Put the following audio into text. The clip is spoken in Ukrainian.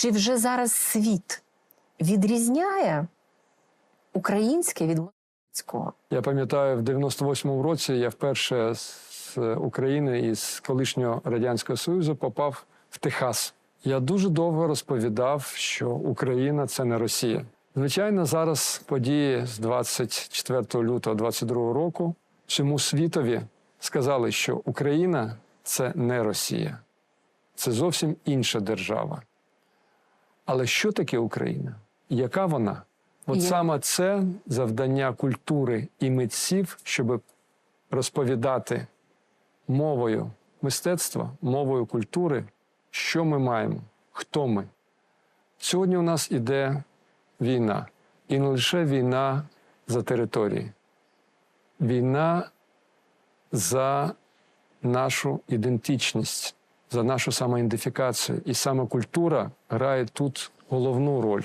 Чи вже зараз світ відрізняє українське від московського? Я пам'ятаю, в 98-му році я вперше з України із колишнього радянського союзу попав в Техас. Я дуже довго розповідав, що Україна це не Росія. Звичайно, зараз події з 24 лютого 22 року всьому світові сказали, що Україна це не Росія, це зовсім інша держава. Але що таке Україна? Яка вона? От Я- саме це завдання культури і митців, щоб розповідати мовою мистецтва, мовою культури, що ми маємо, хто ми. Сьогодні у нас іде війна, і не лише війна за території, війна за нашу ідентичність, за нашу самоідентифікацію. І саме культура грає тут головну роль.